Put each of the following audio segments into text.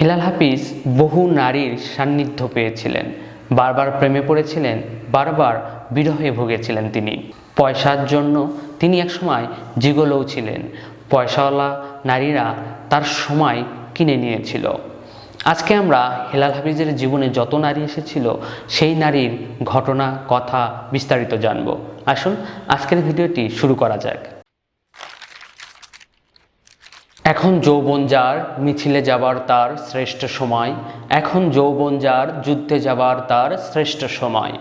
Hilal হাফিজ বহু নারীর সান্নিধ্য পেয়েছিলেন। বারবার প্রেমে পড়েছিলেন, বারবার বিরহে ভুগেছিলেন তিনি। পয়সার জন্য তিনি একসময় জিগলও ছিলেন। পয়সাওয়ালা নারীরা তার সময় কিনে নিয়েছিল। আজকে আমরা হেলাল হাফিজের জীবনে যত নারী এসেছিল, সেই নারীর ঘটনা, কথা বিস্তারিত জানব। আসুন, আজকের ভিডিওটি শুরু করা যাক। এখন যৌবন যার, মিছিলে যাবার তার শ্রেষ্ঠ সময়। এখন যৌবন যার, যুদ্ধে যাবার তার শ্রেষ্ঠ সময়।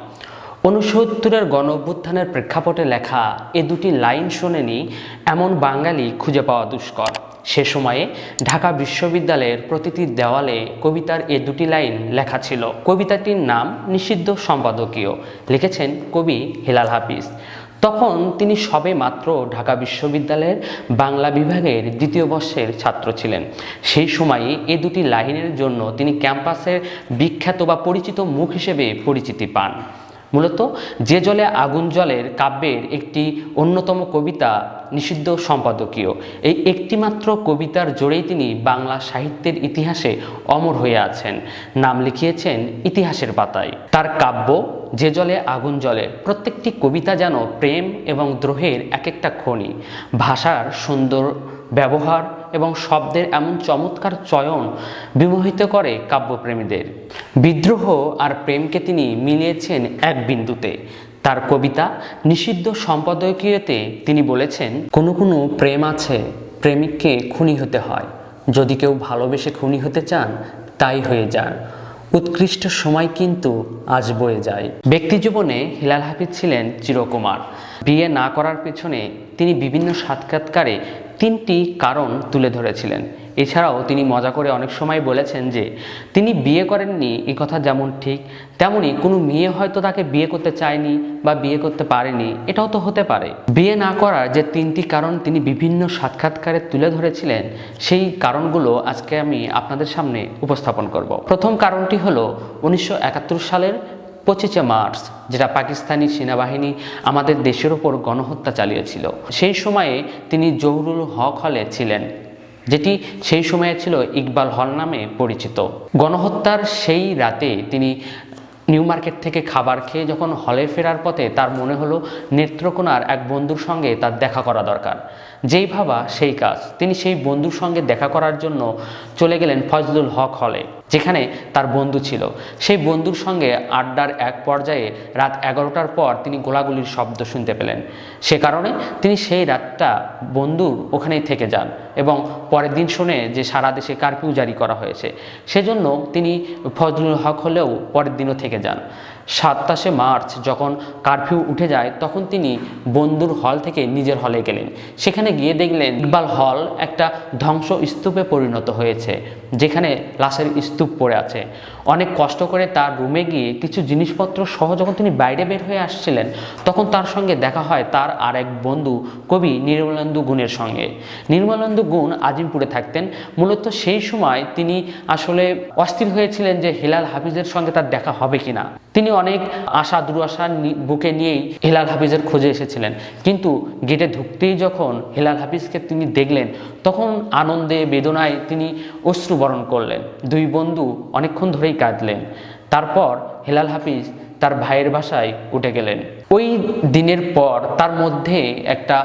ঊনসত্তরের গণ অভ্যুত্থানের প্রেক্ষাপটে লেখা এ দুটি লাইন শোনেনি এমন বাঙালি খুঁজে পাওয়া দুষ্কর। সে সময়ে ঢাকা বিশ্ববিদ্যালয়ের প্রতিটি দেওয়ালে কবিতার এ দুটি লাইন লেখা ছিল। কবিতাটির নাম নিষিদ্ধ সম্পাদকীয়। লিখেছেন কবি হিলাল হাফিজ। তখন তিনি সবে মাত্র ঢাকা বিশ্ববিদ্যালয়ের বাংলা বিভাগের দ্বিতীয় বর্ষের ছাত্র ছিলেন। সেই সময়ে এ দুটি লাইনের জন্য তিনি ক্যাম্পাসের বিখ্যাত বা পরিচিত মুখ হিসেবে পরিচিতি পান। মূলত যে জলে আগুন জলের কাব্যের একটি অন্যতম কবিতা নিষিদ্ধ সম্পাদকীয়। এই একটিমাত্র কবিতার জোরেই তিনি বাংলা সাহিত্যের ইতিহাসে অমর হয়ে আছেন। নাম লিখিয়েছেন ইতিহাসের পাতায়। তার কাব্য যে জলে আগুন জলে প্রত্যেকটি কবিতা যেন প্রেম এবং দ্রোহের এক একটা খনি। ভাষার সুন্দর ব্যবহার এবং শব্দের এমন চমৎকার চয়ন বিমোহিত করে কাব্যপ্রেমীদের। বিদ্রোহ আর প্রেমকে তিনি মিলিয়েছেন এক বিন্দুতে। তার কবিতা নিষিদ্ধ সম্পাদকীয়তে তিনি বলেছেন, কোনো কোনো প্রেম আছে, প্রেমিককে খুনি হতে হয়। যদি কেউ ভালোবেসে খুনি হতে চান, তাই হয়ে যান। উৎকৃষ্ট সময় কিন্তু আজ বয়ে যায়। ব্যক্তি জীবনে হিলাল হাফিজ ছিলেন চিরকুমার। বিয়ে না করার পেছনে তিনি বিভিন্ন সাক্ষাৎকারে তিনটি কারণ তুলে ধরেছিলেন। এছাড়াও তিনি মজা করে অনেক সময় বলেছেন যে, তিনি বিয়ে করেননি এই কথা যেমন ঠিক, তেমনি কোনো মেয়ে হয়তো তাকে বিয়ে করতে চায়নি বা বিয়ে করতে পারেনি, এটাও তো হতে পারে। বিয়ে না করার যে তিনটি কারণ তিনি বিভিন্ন সাক্ষাৎকারে তুলে ধরেছিলেন, সেই কারণগুলো আজকে আমি আপনাদের সামনে উপস্থাপন করব। প্রথম কারণটি হলো উনিশশো একাত্তর সালের পঁচিশে মার্চ, যেটা পাকিস্তানি সেনাবাহিনী আমাদের দেশের ওপর গণহত্যা চালিয়েছিল। সেই সময়ে তিনি জহুরুল হক হলে ছিলেন, যেটি সেই সময়ে ছিল ইকবাল হল নামে পরিচিত। গণহত্যার সেই রাতে তিনি নিউ মার্কেট থেকে খাবার খেয়ে যখন হলে ফেরার পথে তার মনে হলো নেত্রকোনার এক বন্ধুর সঙ্গে তার দেখা করা দরকার। যেই ভাবা সেই কাজ। তিনি সেই বন্ধুর সঙ্গে দেখা করার জন্য চলে গেলেন ফজলুল হক হলে। যেখানে তার বন্ধু ছিল। সেই বন্ধুর সঙ্গে আড্ডার এক পর্যায়ে রাত এগারোটার পর তিনি গোলাগুলির শব্দ শুনতে পেলেন। সে কারণে তিনি সেই রাতটা বন্ধুর ওখানেই থেকে যান এবং পরের দিন শুনে যে সারা দেশে কারফিউ জারি করা হয়েছে। সেজন্য তিনি ফজলুল হক হলেও পরের দিনও থেকে যান। সাতাশে মার্চ যখন কারফিউ উঠে যায়, তখন তিনি বন্ধুর হল থেকে নিজের হলে গেলেন। সেখানে গিয়ে দেখলেন ইকবাল হল একটা ধ্বংস স্তূপে পরিণত হয়েছে, যেখানে লাশের স্তূপ পড়ে আছে। অনেক কষ্ট করে তার রুমে গিয়ে কিছু জিনিসপত্র সহ যখন তিনি বাইরে বের হয়ে আসছিলেন, তখন তার সঙ্গে দেখা হয় তার আর এক বন্ধু কবি নির্মলেন্দু গুণের সঙ্গে। নির্মলেন্দু গুণ আজিমপুরে থাকতেন। মূলত সেই সময় তিনি আসলে অস্থির হয়েছিলেন যে হিলাল হাফিজের সঙ্গে তার দেখা হবে কিনা। তিনি অনেক আশা দুরাশা বুকে নিয়েই হিলাল হাফিজের খোঁজে এসেছিলেন। কিন্তু গেটে ঢুকতেই যখন হিলাল হাফিজকে তিনি দেখলেন, তখন আনন্দে, বেদনায় তিনি অশ্রুবরণ করলেন। দুই বন্ধু অনেকক্ষণ ধরেই কাঁদলেন। তারপর হেলাল হাফিজ তার ভাইয়ের বাসায় উঠে গেলেন। ওই দিনের পর তার মধ্যে একটা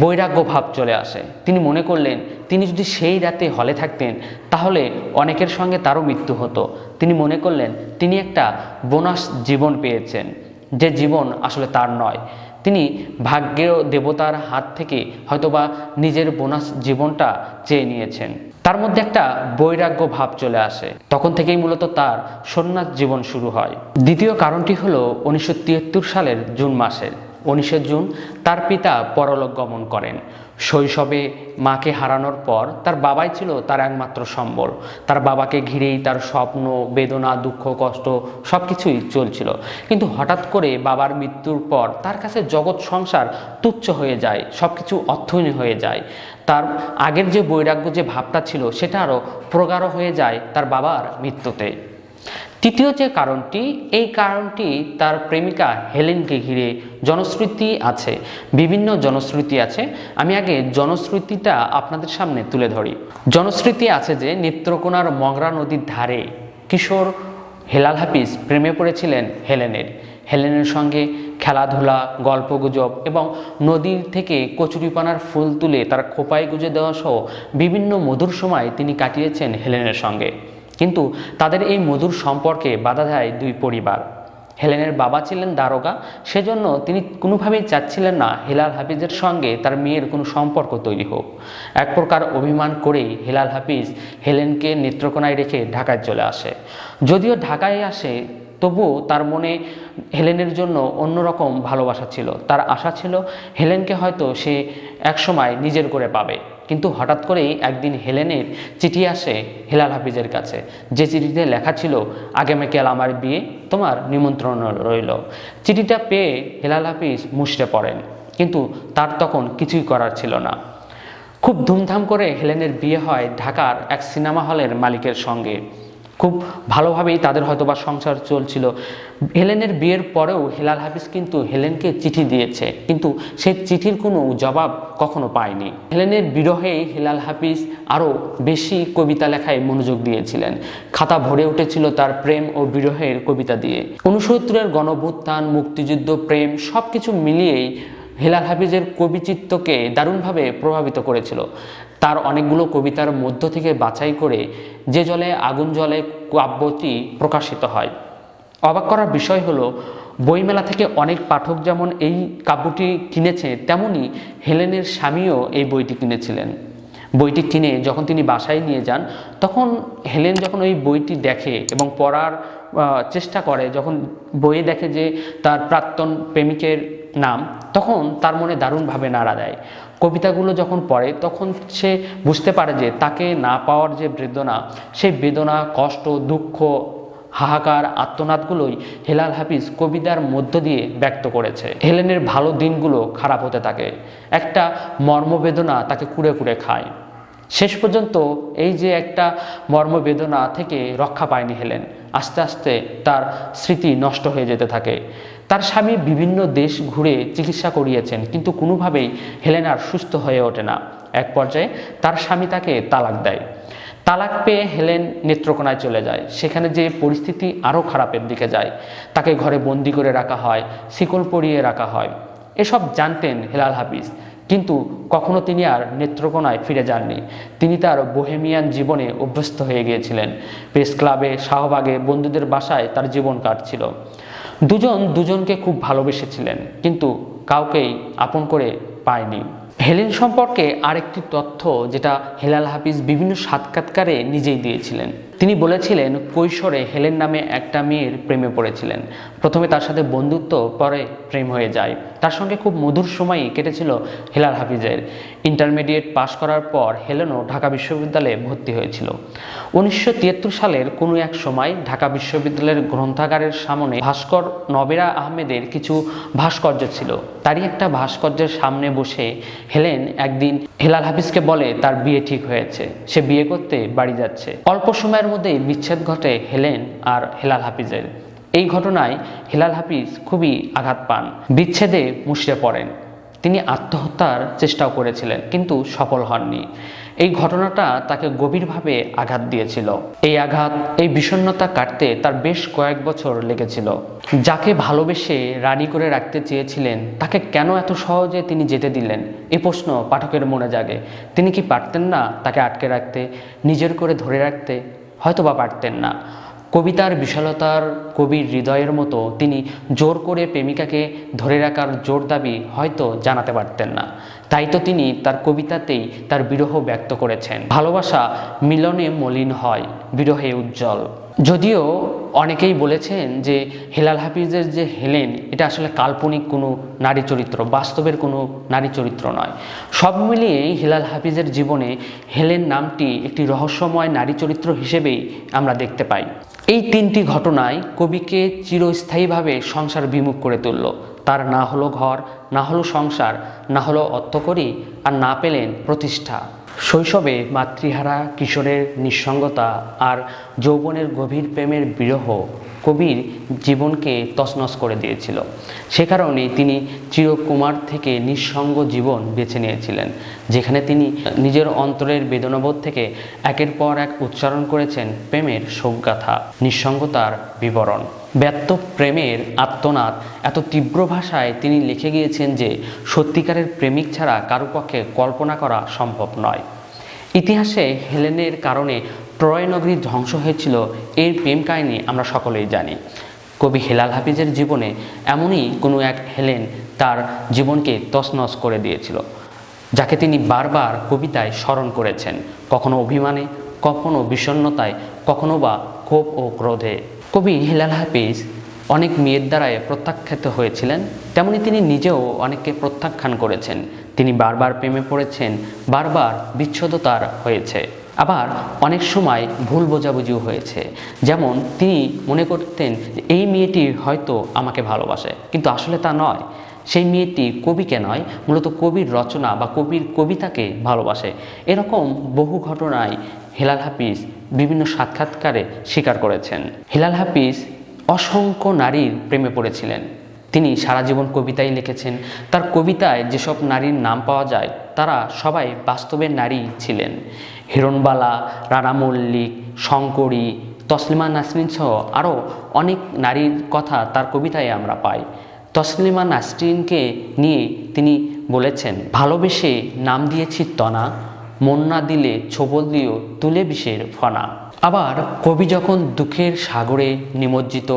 বৈরাগ্য ভাব চলে আসে। তিনি মনে করলেন, তিনি যদি সেই রাতে হলে থাকতেন, তাহলে অনেকের সঙ্গে তারও মৃত্যু হতো। তিনি মনে করলেন, তিনি একটা বোনাস জীবন পেয়েছেন, যে জীবন আসলে তার নয়। তিনি ভাগ্যের দেবতার হাত থেকে হয়তোবা নিজের বোনাস জীবনটা চেয়ে নিয়েছেন। তার মধ্যে একটা বৈরাগ্য ভাব চলে আসে। তখন থেকেই মূলত তার সন্ন্যাস জীবন শুরু হয়। দ্বিতীয় কারণটি হলো উনিশশো তিয়াত্তর সালের জুন মাসের। উনিশে জুন তার পিতা পরলোক গমন করেন। শৈশবে মাকে হারানোর পর তার বাবাই ছিল তার একমাত্র সম্বল। তার বাবাকে ঘিরেই তার স্বপ্ন, বেদনা, দুঃখ, কষ্ট সব কিছুই চলছিল। কিন্তু হঠাৎ করে বাবার মৃত্যুর পর তার কাছে জগৎ সংসার তুচ্ছ হয়ে যায় সব কিছু অর্থহীন হয়ে যায়। তার আগের যে বৈরাগ্য, যে ভাবটা ছিল, সেটা আরও প্রগাঢ় হয়ে যায় তার বাবার মৃত্যুতে। তৃতীয় যে কারণটি, এই কারণটি তার প্রেমিকা হেলেনকে ঘিরে জনশ্রুতি আছে, বিভিন্ন জনশ্রুতি আছে। আমি আগে জনশ্রুতিটা আপনাদের সামনে তুলে ধরি। জনশ্রুতি আছে যে নেত্রকোনার মগরা নদীর ধারে কিশোর হেলাল হাফিজ প্রেমে পড়েছিলেন হেলেনের। হেলেনের সঙ্গে খেলাধুলা, গল্পগুজব এবং নদীর থেকে কচুরিপানার ফুল তুলে তার খোপায় গুজে দেওয়া সহ বিভিন্ন মধুর সময় তিনি কাটিয়েছেন হেলেনের সঙ্গে। কিন্তু তাদের এই মধুর সম্পর্কে বাধা দেয় দুই পরিবার। হেলেনের বাবা ছিলেন দারোগা, সেজন্য তিনি কোনোভাবেই চাচ্ছিলেন না হেলাল হাফিজের সঙ্গে তার মেয়ের কোনো সম্পর্ক তৈরি হোক। এক প্রকার অভিমান করেই হেলাল হাফিজ হেলেনকে নেত্রকোনায় রেখে ঢাকায় চলে আসে। যদিও ঢাকায় আসে, তবুও তার মনে হেলেনের জন্য অন্যরকম ভালোবাসা ছিল। তার আশা ছিল হেলেনকে হয়তো সে একসময় নিজের করে পাবে। কিন্তু হঠাৎ করেই একদিন হেলেনের চিঠি আসে হেলাল হাফিজের কাছে। যে চিঠিতে লেখা ছিল আগামীকাল আমার বিয়ে, তোমার নিমন্ত্রণ রইল। চিঠিটা পেয়ে হেলাল হাফিজ মুষড়ে পড়েন, কিন্তু তার তখন কিছুই করার ছিল না। খুব ধুমধাম করে হেলেনের বিয়ে হয় ঢাকার এক সিনেমা হলের মালিকের সঙ্গে। খুব ভালোভাবেই তাদের হয়তো বা সংসার চলছিল। হেলেনের বিয়ের পরেও হেলাল হাফিজ কিন্তু হেলেনকে চিঠি দিয়েছে, কিন্তু সে চিঠির কোনো জবাব কখনো পায়নি। হেলেনের বিরহে হেলাল হাফিজ আরও বেশি কবিতা লেখায় মনোযোগ দিয়েছিলেন। খাতা ভরে উঠেছিল তার প্রেম ও বিরহের কবিতা দিয়ে। উনসত্তরের গণভুত্থান, মুক্তিযুদ্ধ, প্রেম সব কিছু মিলিয়েই হেলাল হাফিজের কবিচিত্তকে দারুণভাবে প্রভাবিত করেছিল। তার অনেকগুলো কবিতার মধ্য থেকে বাছাই করে যে জলে আগুন জলে কাব্যটি প্রকাশিত হয়। অবাক করার বিষয় হলো, বইমেলা থেকে অনেক পাঠক যেমন এই কাব্যটি কিনেছে, তেমনি হেলেনের স্বামীও এই বইটি কিনেছিলেন। বইটি কিনে যখন তিনি বাসায় নিয়ে যান, তখন হেলেন যখন ওই বইটি দেখে এবং পড়ার চেষ্টা করে, যখন বইয়ে দেখে যে তার প্রাক্তন প্রেমিকের নাম, তখন তার মনে দারুণভাবে নাড়া দেয়। কবিতাগুলো যখন পড়ে, তখন সে বুঝতে পারে যে তাকে না পাওয়ার যে বেদনা, সেই বেদনা, কষ্ট, দুঃখ, হাহাকার, আত্মনাদগুলোই হেলাল হাফিজ কবিতার মধ্য দিয়ে ব্যক্ত করেছে। হেলেনের ভালো দিনগুলো খারাপ হতে থাকে। একটা মর্মবেদনা তাকে কুড়ে কুড়ে খায়। শেষ পর্যন্ত এই যে একটা মর্মবেদনা থেকে রক্ষা পায়নি হেলেন, আস্তে আস্তে তার স্মৃতি নষ্ট হয়ে যেতে থাকে। তার স্বামী বিভিন্ন দেশ ঘুরে চিকিৎসা করিয়েছেন, কিন্তু কোনোভাবেই হেলেন আর সুস্থ হয়ে ওঠে না। এক পর্যায়ে তার স্বামী তাকে তালাক দেয়। তালাক পেয়ে হেলেন নেত্রকোনায় চলে যায়। সেখানে যে পরিস্থিতি আরও খারাপের দিকে যায়, তাকে ঘরে বন্দি করে রাখা হয়, শিকল পরিয়ে রাখা হয়। এসব জানতেন হেলাল হাফিজ, কিন্তু কখনো তিনি আর নেত্রকোনায় ফিরে যাননি। তিনি তার বোহেমিয়ান জীবনে অভ্যস্ত হয়ে গিয়েছিলেন। প্রেস ক্লাবে শাহবাগে বন্ধুদের বাসায় তার জীবন কাটছিল। দুজন দুজনকে খুব ভালোবেসেছিলেন, কিন্তু কাউকেই আপন করে পায়নি। হেলেন সম্পর্কে আরেকটি তথ্য যেটা হেলাল হাফিজ বিভিন্ন সাক্ষাৎকারে নিজেই দিয়েছিলেন। তিনি বলেছিলেন, কৈশোরে হেলেন নামে একটা মেয়ের প্রেমে পড়েছিলেন। প্রথমে তার সাথে বন্ধুত্ব, পরে প্রেম হয়ে যায়। তার সঙ্গে খুব মধুর সময়ই কেটেছিল হেলাল হাফিজের। ইন্টারমিডিয়েট পাশ করার পর হেলেনও ঢাকা বিশ্ববিদ্যালয়ে ভর্তি হয়েছিল। উনিশশো তিয়াত্তর সালের কোনো এক সময় ঢাকা বিশ্ববিদ্যালয়ের গ্রন্থাগারের সামনে ভাস্কর নবেরা আহমেদের কিছু ভাস্কর্য ছিল। তারই একটা ভাস্কর্যের সামনে বসে হেলেন একদিন হেলাল হাফিজকে বলে, তার বিয়ে ঠিক হয়েছে। সে বিয়ে করতে বাড়ি যাচ্ছে। অল্প সময়ের মধ্যেই বিচ্ছেদ ঘটে হেলেন আর হেলাল হাফিজের। এই ঘটনায় হেলাল হাফিজ খুবই আঘাত পান, বিচ্ছেদে মুষড়ে পড়েন। তিনি আত্মহত্যার চেষ্টাও করেছিলেন, কিন্তু সফল হননি। এই ঘটনাটা তাকে গভীরভাবে আঘাত দিয়েছিল। এই আঘাত, এই বিষণ্ণতা কাটতে তার বেশ কয়েক বছর লেগেছিল। যাকে ভালোবেসে রানী করে রাখতে চেয়েছিলেন, তাকে কেন এত সহজে তিনি যেতে দিলেন? এ প্রশ্ন পাঠকের মনে জাগে। তিনি কি পারতেন না তাকে আটকে রাখতে, নিজের করে ধরে রাখতে? হয়তো বা পারতেন না। কবিতার বিশালতার কবির হৃদয়ের মতো তিনি জোর করে প্রেমিকাকে ধরে রাখার জোর দাবি হয়তো জানাতে পারতেন না। তাই তো তিনি তার কবিতাতেই তার বিরহ ব্যক্ত করেছেন। ভালোবাসা মিলনে মলিন হয়, বিরহে উজ্জ্বল। যদিও অনেকেই বলেছেন যে হেলাল হাফিজের যে হেলেন, এটা আসলে কাল্পনিক কোনো নারী চরিত্র, বাস্তবের কোনো নারী চরিত্র নয়। সব মিলিয়েই হেলাল হাফিজের জীবনে হেলেন নামটি একটি রহস্যময় নারী চরিত্র হিসেবেই আমরা দেখতে পাই। এই তিনটি ঘটনায় কবিকে চিরস্থায়ীভাবে সংসার বিমুখ করে তুলল। তার না হলো ঘর, না হলো সংসার, না হলো অর্থকরী আর না পেলেন প্রতিষ্ঠা। শৈশবে মাতৃহারা কিশোরের নিঃসঙ্গতা আর যৌবনের গভীর প্রেমের বিরহ কবির জীবনকে তছনছ করে দিয়েছিল। সে কারণে তিনি চিরকুমার থেকে নিঃসঙ্গ জীবন বেছে নিয়েছিলেন, যেখানে তিনি নিজের অন্তরের বেদনাবোধ থেকে একের পর এক উচ্চারণ করেছেন প্রেমের শোকগাথা, নিঃসঙ্গতার বিবরণ। ব্যর্থ প্রেমের আত্মনাদ এত তীব্র ভাষায় তিনি লিখে গিয়েছেন যে, সত্যিকারের প্রেমিক ছাড়া কারও পক্ষে কল্পনা করা সম্ভব নয়। ইতিহাসে হেলেনের কারণে ট্রয় নগরী ধ্বংস হয়েছিল এর প্রেম কাহিনী আমরা সকলেই জানি। কবি হেলাল হাফিজের জীবনে এমনই কোনো এক হেলেন তার জীবনকে তছনছ করে দিয়েছিল, যাকে তিনি বারবার কবিতায় স্মরণ করেছেন, কখনো অভিমানে, কখনো বিষণ্ণতায়, কখনো বা ক্ষোভ ও ক্রোধে। কবি হেলাল হাফিজ অনেক মেয়ের দ্বারায় প্রত্যাখ্যাত হয়েছিলেন, তেমনি তিনি নিজেও অনেককে প্রত্যাখ্যান করেছেন। তিনি বারবার প্রেমে পড়েছেন, বারবার বিচ্ছেদতার হয়েছে। আবার অনেক সময় ভুল বোঝাবুঝিও হয়েছে। যেমন তিনি মনে করতেন এই মেয়েটি হয়তো আমাকে ভালোবাসে। কিন্তু আসলে তা নয়। সেই মেয়েটি কবিকে নয়, মূলত কবির রচনা বা কবির কবিতাকে ভালোবাসে। এরকম বহু ঘটনায় হেলাল হাফিজ বিভিন্ন সাক্ষাৎকারে স্বীকার করেছেন। হিলাল হাফিজ অসংখ্য নারীর প্রেমে পড়েছিলেন। তিনি সারা জীবন কবিতাই লিখেছেন। তার কবিতায় যেসব নারীর নাম পাওয়া যায়, তারা সবাই বাস্তবের নারী ছিলেন। হিরণবালা, রানা মল্লিক, শঙ্করী, তসলিমা নাসরিন সহ আরও অনেক নারীর কথা তার কবিতায় আমরা পাই। তসলিমা নাসরিনকে নিয়ে তিনি বলেছেন, ভালোবেসে নাম দিয়েছি তনা মন না দিলে ছোবল দিও তুলে বিষের ফনা। আবার কবি যখন দুঃখের সাগরে নিমজ্জিত,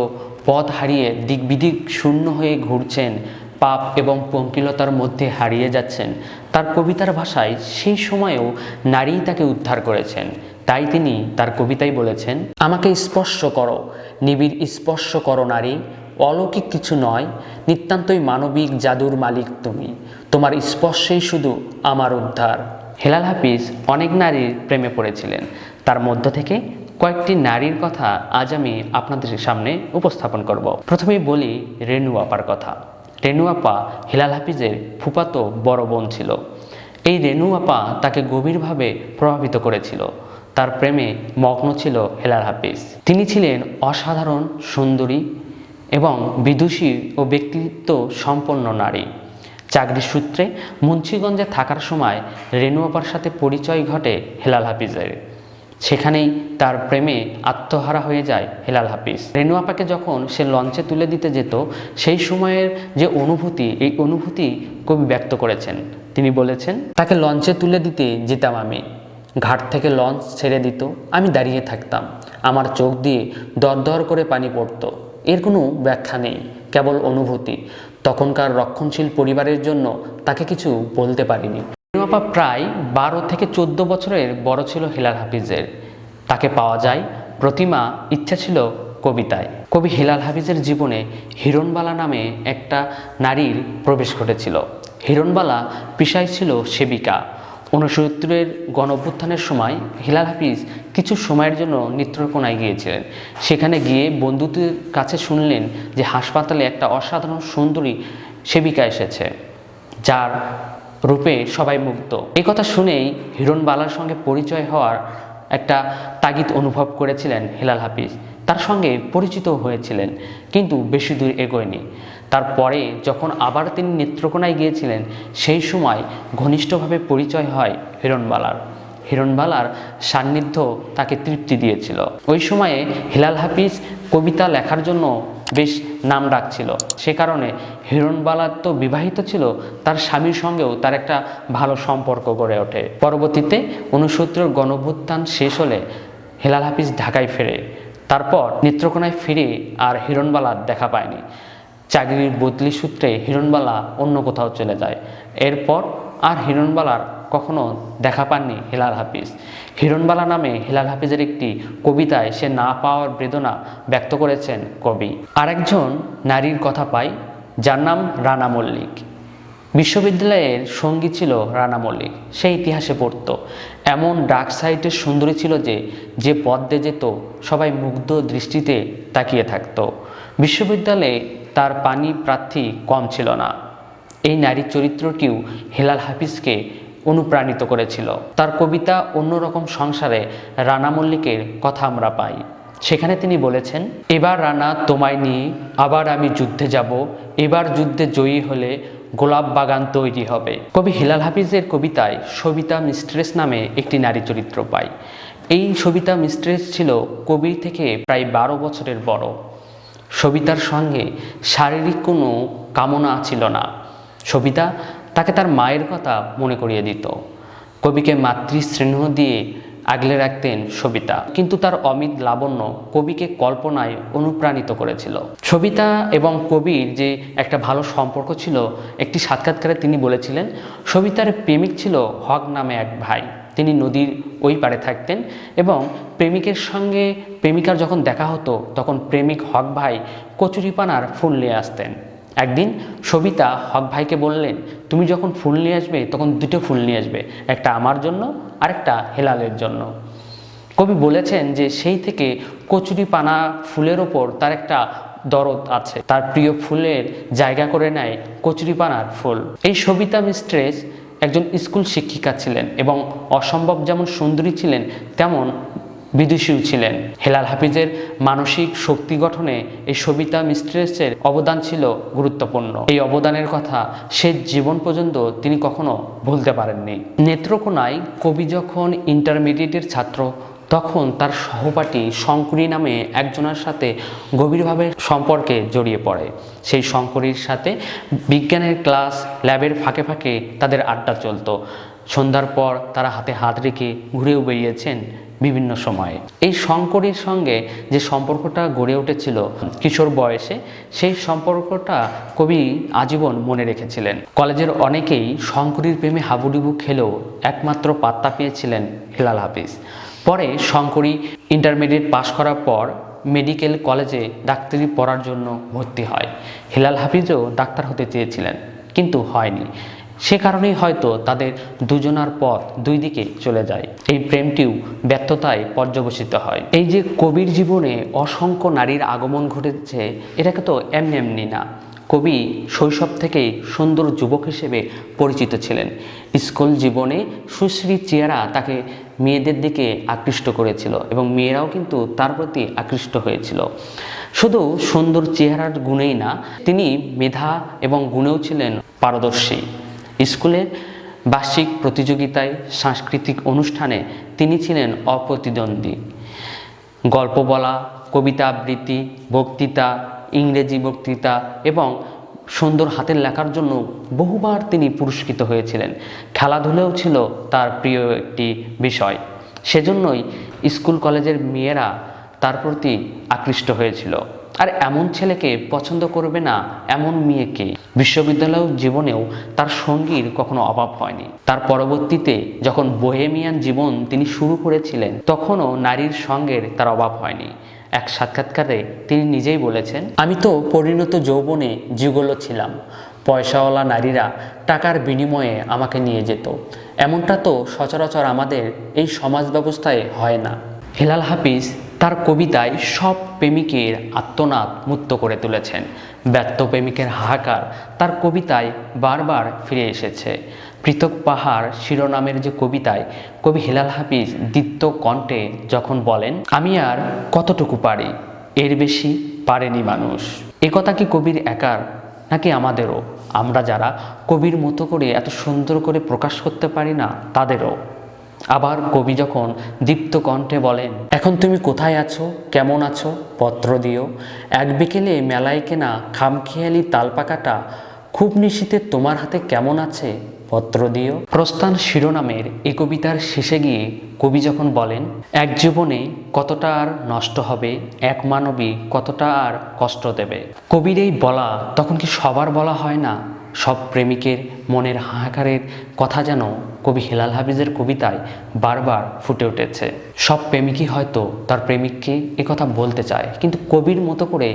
পথ হারিয়ে দিক বিদিক শূন্য হয়ে ঘুরছেন, পাপ এবং পঙ্কিলতার মধ্যে হারিয়ে যাচ্ছেন, তার কবিতার ভাষায় সেই সময়েও নারীই তাকে উদ্ধার করেছেন। তাই তিনি তার কবিতায় বলেছেন, আমাকে স্পর্শ করো, নিবিড় স্পর্শ করো নারী, অলৌকিক কিছু নয়, নিতান্তই মানবিক জাদুর মালিক তুমি। তোমার স্পর্শেই শুধু আমার উদ্ধার। হেলাল হাফিজ অনেক নারীর প্রেমে পড়েছিলেন। তার মধ্য থেকে কয়েকটি নারীর কথা আজ আমি আপনাদের সামনে উপস্থাপন করব। প্রথমেই বলি রেণু আপার কথা। রেণু আপা হেলাল হাফিজের ফুপাতো বড় বোন ছিল। এই রেণু আপা তাকে গভীরভাবে প্রভাবিত করেছিল। তার প্রেমে মগ্ন ছিল হেলাল হাফিজ। তিনি ছিলেন অসাধারণ, সুন্দরী এবং বিদুষী ও ব্যক্তিত্ব সম্পন্ন নারী। চাকরির সূত্রে মুন্সীগঞ্জে থাকার সময় রেণু আপার সাথে পরিচয় ঘটে হেলাল হাফিজের। সেখানেই তার প্রেমে আত্মহারা হয়ে যায় হেলাল হাফিজ। রেণু আপাকে যখন সে লঞ্চে তুলে দিতে যেত, সেই সময়ের যে অনুভূতি, এই অনুভূতি কবি ব্যক্ত করেছেন। তিনি বলেছেন, তাকে লঞ্চে তুলে দিতে যেতাম আমি। ঘাট থেকে লঞ্চ ছেড়ে দিত, আমি দাঁড়িয়ে থাকতাম। আমার চোখ দিয়ে দরদর করে পানি পড়তো। এর কোনো ব্যাখ্যা নেই, কেবল অনুভূতি। তখনকার রক্ষণশীল পরিবারের জন্য তাকে কিছু বলতে পারিনি। আপা প্রায় বারো থেকে চোদ্দ বছরের বড় ছিল হেলাল হাফিজের। তাকে পাওয়া যায় প্রতিমা ইচ্ছা ছিল কবিতায়। কবি হেলাল হাফিজের জীবনে হিরণবালা নামে একটা নারীর প্রবেশ ঘটেছিল। হিরণবালা পেশায় ছিল সেবিকা। ঊনসত্তরের গণঅভ্যুত্থানের সময় হিলাল হাফিজ কিছু সময়ের জন্য নেত্রকোনায় গিয়েছিলেন। সেখানে গিয়ে বন্ধুদের কাছে শুনলেন যে হাসপাতালে একটা অসাধারণ সুন্দরী সেবিকা এসেছে, যার রূপে সবাই মুগ্ধ। এই কথা শুনেই হিরণবালার সঙ্গে পরিচয় হওয়ার একটা তাগিদ অনুভব করেছিলেন হিলাল হাফিজ। তার সঙ্গে পরিচিত হয়েছিলেন, কিন্তু বেশি দূর এগোয়নি। তারপরে যখন আবার তিনি নেত্রকোনায় গিয়েছিলেন, সেই সময় ঘনিষ্ঠভাবে পরিচয় হয় হিরণবালার হিরণবালার সান্নিধ্য তাকে তৃপ্তি দিয়েছিল। ওই সময়ে হিলাল হাফিজ কবিতা লেখার জন্য বেশ নাম ডাকছিল। সে কারণে হিরণবালা তো বিবাহিত ছিল, তার স্বামীর সঙ্গেও তার একটা ভালো সম্পর্ক গড়ে ওঠে। পরবর্তীতে উনসত্তর গণভ্যুত্থান শেষ হলে হেলাল হাফিজ ঢাকায় ফেরে। তারপর নেত্রকোনায় ফিরে আর হিরণবালার দেখা পায়নি। চাকরির বদলি সূত্রে হিরণবালা অন্য কোথাও চলে যায়। এরপর আর হিরণবালার কখনো দেখা পাননি হিলাল হাফিজ। হিরণবালা নামে হিলাল হাফিজের একটি কবিতায় সে না পাওয়ার বেদনা ব্যক্ত করেছেন কবি। আরেকজন নারীর কথা পাই, যার নাম রানা মল্লিক। বিশ্ববিদ্যালয়ের সঙ্গী ছিল রানা মল্লিক। সে ইতিহাসে পড়তো। এমন ডাক সাইটের সুন্দরী ছিল যে যে পথ দিয়ে যেত, সবাই মুগ্ধ দৃষ্টিতে তাকিয়ে থাকতো। বিশ্ববিদ্যালয়ে তার পানি প্রার্থী কম ছিল না। এই নারী চরিত্রটিও হেলাল হাফিজকে অনুপ্রাণিত করেছিল। তার কবিতা অন্যরকম সংসারে রানা মল্লিকের কথা আমরা পাই। সেখানে তিনি বলেছেন, এবার রানা তোমায় নিয়ে আবার আমি যুদ্ধে যাব। এবার যুদ্ধে জয়ী হলে গোলাপ বাগান তৈরি হবে। কবি হিলাল হাফিজের কবিতায় সবিতা মিস্ট্রেস নামে একটি নারী চরিত্র পাই। এই সবিতা মিস্ট্রেস ছিল কবি থেকে প্রায় বারো বছরের বড়। সবিতার সঙ্গে শারীরিক কোনো কামনা ছিল না। সবিতা তাকে তার মায়ের কথা মনে করিয়ে দিত। কবিকে মাতৃস্নেহ দিয়ে আগলে রাখতেন সবিতা। কিন্তু তার অমিত লাবণ্য কবিকে কল্পনায় অনুপ্রাণিত করেছিল। সবিতা এবং কবির যে একটা ভালো সম্পর্ক ছিল, একটি সাক্ষাৎকারে তিনি বলেছিলেন, সবিতার প্রেমিক ছিল হক নামে এক ভাই। তিনি নদীর ওই পারে থাকতেন এবং প্রেমিকের সঙ্গে প্রেমিকার যখন দেখা হতো, তখন প্রেমিক হক ভাই কচুরিপানার ফুল নিয়ে আসতেন। একদিন সবিতা হক ভাইকে বললেন, তুমি যখন ফুল নিয়ে আসবে, তখন দুটো ফুল নিয়ে আসবে, একটা আমার জন্য, আরেকটা হেলালের জন্য। কবি বলেছেন যে সেই থেকে কচুরি পানা ফুলের ওপর তার একটা দরদ আছে। তার প্রিয় ফুলের জায়গা করে নেয় কচুরিপানার ফুল। এই সবিতা মিস্ট্রেস একজন স্কুল শিক্ষিকা ছিলেন এবং অসম্ভব যেমন সুন্দরী ছিলেন, তেমন বিদুষীও ছিলেন। হেলাল হাফিজের মানসিক শক্তি গঠনে এই সবিতা মিস্ট্রেসের অবদান ছিল গুরুত্বপূর্ণ। এই অবদানের কথা সে জীবন পর্যন্ত তিনি কখনো ভুলতে পারেননি। নেত্রকোনায় কবি যখন ইন্টারমিডিয়েটের ছাত্র, তখন তার সহপাঠী শঙ্করী নামে একজনের সাথে গভীরভাবে সম্পর্কে জড়িয়ে পড়ে। সেই শঙ্করীর সাথে বিজ্ঞানের ক্লাস ল্যাবের ফাঁকে ফাঁকে তাদের আড্ডা চলতো। সন্ধ্যার পর তারা হাতে হাত রেখে ঘুরেও বেরিয়েছেন বিভিন্ন সময়ে। এই শঙ্করের সঙ্গে যে সম্পর্কটা গড়ে উঠেছিল কিশোর বয়সে, সেই সম্পর্কটা কবি আজীবন মনে রেখেছিলেন। কলেজের অনেকেই শঙ্করীর প্রেমে হাবুডুবু খেলেও একমাত্র পাত্তা পেয়েছিলেন হেলাল হাফিজ। পরে শঙ্করী ইন্টারমিডিয়েট পাশ করার পর মেডিকেল কলেজে ডাক্তারি পড়ার জন্য ভর্তি হয়। হেলাল হাফিজও ডাক্তার হতে চেয়েছিলেন, কিন্তু হয়নি। সে কারণেই হয়তো তাদের দুজনার পথ দুই দিকে চলে যায়। এই প্রেমটিও ব্যর্থতায় পর্যবসিত হয়। এই যে কবির জীবনে অসংখ্য নারীর আগমন ঘটেছে, এটাকে তো এমনি এমনি না। কবি শৈশব থেকেই সুন্দর যুবক হিসেবে পরিচিত ছিলেন। স্কুল জীবনে সুশ্রী চেহারা তাকে মেয়েদের দিকে আকৃষ্ট করেছিল এবং মেয়েরাও কিন্তু তার প্রতি আকৃষ্ট হয়েছিল। শুধু সুন্দর চেহারার গুণেই না, তিনি মেধা এবং গুণেও ছিলেন পারদর্শী। স্কুলের বার্ষিক প্রতিযোগিতায় সাংস্কৃতিক অনুষ্ঠানে তিনি ছিলেন অপ্রতিদ্বন্দ্বী। গল্প বলা, কবিতা আবৃত্তি, বক্তৃতা, ইংরেজি বক্তৃতা এবং সুন্দর হাতের লেখার জন্য বহুবার তিনি পুরস্কৃত হয়েছিলেন। খেলাধুলাও ছিল তার প্রিয় একটি বিষয়। সেজন্যই স্কুল কলেজের মেয়েরা তার প্রতি আকৃষ্ট হয়েছিল। আর এমন ছেলেকে পছন্দ করবে না এমন মেয়েকে। বিশ্ববিদ্যালয় জীবনেও তার সঙ্গীর কখনো অভাব হয়নি। তার পরবর্তীতে যখন বোহেমিয়ান জীবন তিনি শুরু করেছিলেন, তখনও নারীর সঙ্গের তার অভাব হয়নি। এক সাক্ষাৎকারে তিনি নিজেই বলেছেন, আমি তো পরিণত যৌবনে যুগল ছিলাম। পয়সাওয়ালা নারীরা টাকার বিনিময়ে আমাকে নিয়ে যেত। এমনটা তো সচরাচর আমাদের এই সমাজ ব্যবস্থায় হয় না। হেলাল হাফিজ তার কবিতায় সব প্রেমিকের আত্মনাদ মুক্ত করে তুলেছেন। ব্যর্থ প্রেমিকের হাহাকার তার কবিতায় বারবার ফিরে এসেছে। পৃথক পাহাড় শিরোনামের যে কবিতায় কবি হেলাল হাফিজ দ্বিত্ব কণ্ঠে যখন বলেন, আমি আর কতটুকু পারি? এর বেশি পারেনি মানুষ। এ কথা কি কবির একার নাকি আমাদেরও? আমরা যারা কবির মতো করে এত সুন্দর করে প্রকাশ করতে পারি না, তাদেরও? আবার কবি যখন দীপ্ত কণ্ঠে বলেন, এখন তুমি কোথায় আছো? কেমন আছো? পত্র দিও। এক বিকেলে মেলায় কেনা খামখেয়ালি তালপাকাটা খুব নিশীতে তোমার হাতে কেমন আছে? পত্র দিও। প্রস্থান শিরোনামের এই কবিতার শেষে গিয়ে কবি যখন বলেন, এক জীবনে কতটা আর নষ্ট হবে, এক মানবী কতটা আর কষ্ট দেবে? কবির এই বলা তখন কি সবার বলা হয় না? সব প্রেমিকের মনের হাহাকারের কথা যেন কবি হেলাল হাফিজের কবিতায় বারবার ফুটে উঠেছে। সব প্রেমিকই হয়তো তার প্রেমিককে কথা বলতে চায়, কিন্তু কবির মতো করে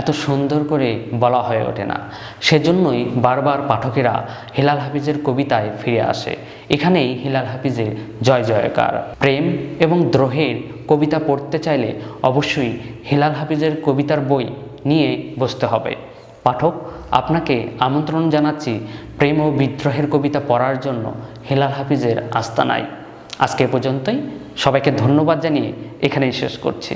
এত সুন্দর করে বলা হয়ে ওঠে না। সেজন্যই বারবার পাঠকেরা হেলাল হাফিজের কবিতায় ফিরে আসে। এখানেই হেলাল হাফিজের জয় জয়কার। প্রেম এবং দ্রোহের কবিতা পড়তে চাইলে অবশ্যই হেলাল হাফিজের কবিতার বই নিয়ে বসতে হবে। পাঠক, আপনাকে আমন্ত্রণ জানাচ্ছি প্রেম ও বিদ্রোহের কবিতা পড়ার জন্য হেলাল হাফিজের আস্তানায়। আজকে পর্যন্তই। সবাইকে ধন্যবাদ জানিয়ে এখানেই শেষ করছি।